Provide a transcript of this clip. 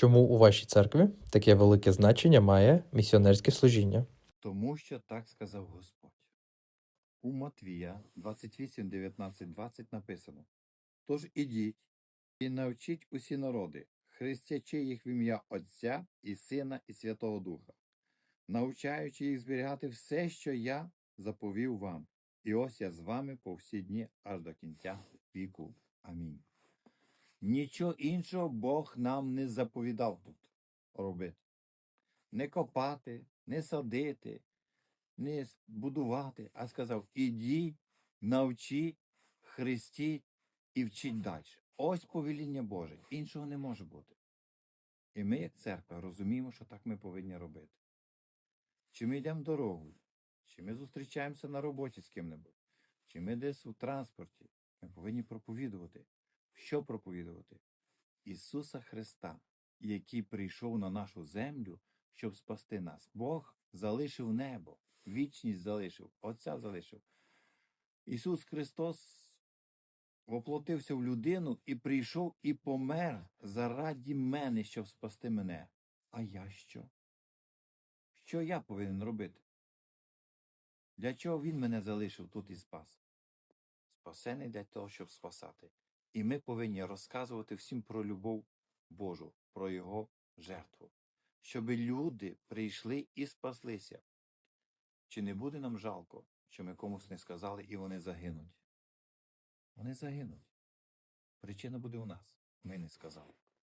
Чому у вашій церкві таке велике значення має місіонерське служіння? Тому що так сказав Господь. У Матвія 28, 19, 20 написано: Тож ідіть і навчіть усі народи, хрестячи їх в ім'я Отця і Сина і Святого Духа, навчаючи їх зберігати все, що я заповів вам. І ось я з вами по всі дні аж до кінця віку. Амінь. Нічого іншого Бог нам не заповідав тут робити. Не копати, не садити, не будувати, а сказав: ідіть, навчіть, хрестіть і вчіть далі. Ось повеління Боже. Іншого не може бути. І ми, як церква, розуміємо, що так ми повинні робити. Чи ми йдемо дорогою, чи ми зустрічаємося на роботі з ким-небудь, чи ми десь у транспорті, ми повинні проповідувати. Що проповідувати? Ісуса Христа, який прийшов на нашу землю, щоб спасти нас. Бог залишив небо, вічність залишив, Отця залишив. Ісус Христос воплотився в людину і прийшов і помер заради мене, щоб спасти мене. А я що? Що я повинен робити? Для чого Він мене залишив тут і спас? Спасений для того, щоб спасати. І ми повинні розказувати всім про любов Божу, про Його жертву, щоб люди прийшли і спаслися. Чи не буде нам жалко, що ми комусь не сказали і вони загинуть? Вони загинуть. Причина буде у нас. Ми не сказали.